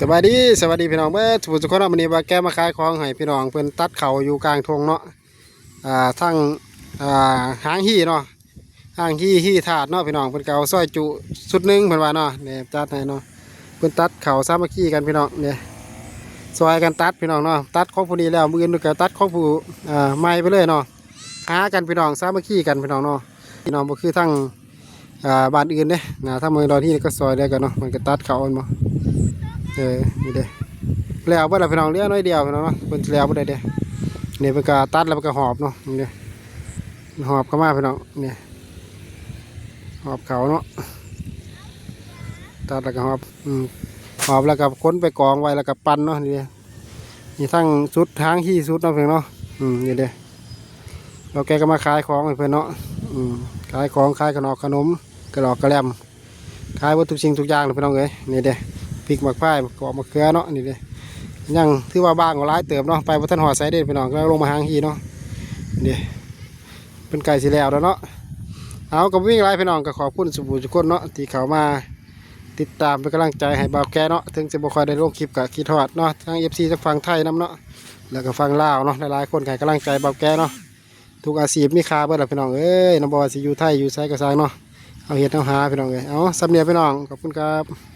สวัสดีสวัสดีพี่น้องเมื่อทุกทุกคนเนาะวันนี้ว่าแก้มาขายของให้พี่น้องเพิ่นตัดเขาอยู่กลางทงเนาะอ่าทั้งอ่าหางฮี่เนาะหางฮี่ฮี่ถาดเนาะพี่น้องเพิ่นก็เอาซอยจุสุดหนึงเพิ่นว่าเนาะเนี่ยจัดให้เนาะเพิ่นตัดเขาสามัคคีกันพี่น้องเนี่ยซอยกันตัดพี่น้องเนาะตัดของผู้นี้แล้วมืออื่นก็ตัดของผู้อ่าใหม่ไปเลยเนาะหากันพี่น้องสามัคคีกันพี่น้องเนาะพี่น้องบ่คือทั้งอ่าบ้านอื่นเด้นะถ้ามือดอนที่ก็ซอยได้กันเนาะมันก็ตัดเขาอันบ่ เออนี่เด้แล้วเบ่ล่ะพี่น้องเลี้ยน้อยเดียวพี่น้องเนาะเพิ่นแล้วบ่ได้เด้นี่เพิ่นก็ตัดแล้วเพิ่นก็หอบเนาะนี่เด้หอบเข้ามาพี่น้องนี่หอบเขาเนาะตัดแล้วก็หอบอืมหอบแล้วก็ค้นไปกองไว้แล้วก็ปั่นเนาะนี่เด้นี่ทั้งสุดทางที่สุดเนาะเพิ่นเนาะอืมนี่เด้เราแกก็มาขายของเพิ่อนเนาะอืมขายของขายขนมขนมกระดอกกระแลมขายวัตถุสิ่งทุกอย่างเลยพี่น้องเอ้ยนี่เด้ พริกหมักพายกรอบมะเขือเนาะนี่เลยยังถือว่าบ้างกว่าหลายเติมเนาะไปพัฒนหอดไซเด็ดพี่น้องก็ลงมาหางฮีเนาะนี่เป็นไก่สีแล้วแล้วเนาะเอากับวิ่งไล่พี่น้องก็ขอบคุณสุภูทุกคนเนาะที่เขามาติดตามเป็นกำลังใจให้บ่าวแกเนาะถึงจะบ่ค่อยได้ลงคลิปกับคีทอดเนาะทั้งเอฟซีทั้งฟังไทยน้ำเนาะแล้วก็ฟังลาวเนาะหลายๆคนให้กำลังใจบ่าวแกเนาะทุกอาชีพมีค่าเบิดละพี่น้องเอ้ยน้ำบ่ว่าสิอยู่ไทยอยู่ไสก็สร้างเนาะเอาเฮ็ดเอาหาพี่น้องเอ้ยเอาสำเนียพี่น้องขอบคุณครับ